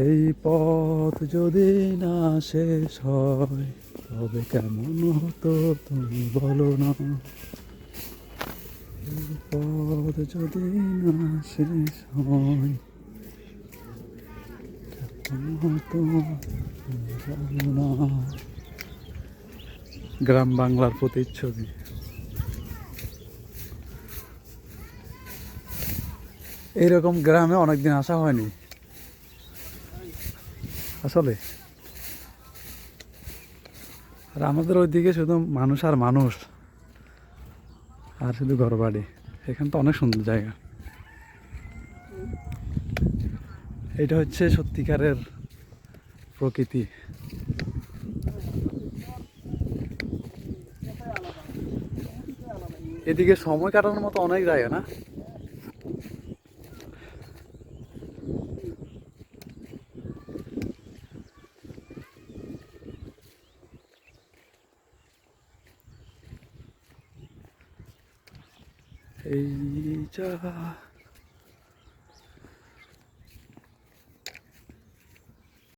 এই পথ যদি না শেষ হয়, তবে কেমন হতো তুমি বলো না? এই পথ যদি না শেষ হয়, কেমন হতো বলো না? গ্রাম বাংলার প্রতিচ্ছবি। এইরকম গ্রামে অনেকদিন আসা হয়নি। আসলে? আর আমাদের ওইদিকে শুধু মানুষ আর মানুষ, আর শুধু ঘর বাড়ি এখান তো অনেক সুন্দর জায়গা। এটা হচ্ছে সত্যিকারের প্রকৃতি। এদিকে সময় কাটানোর মতো অনেক জায়গা না? এই যা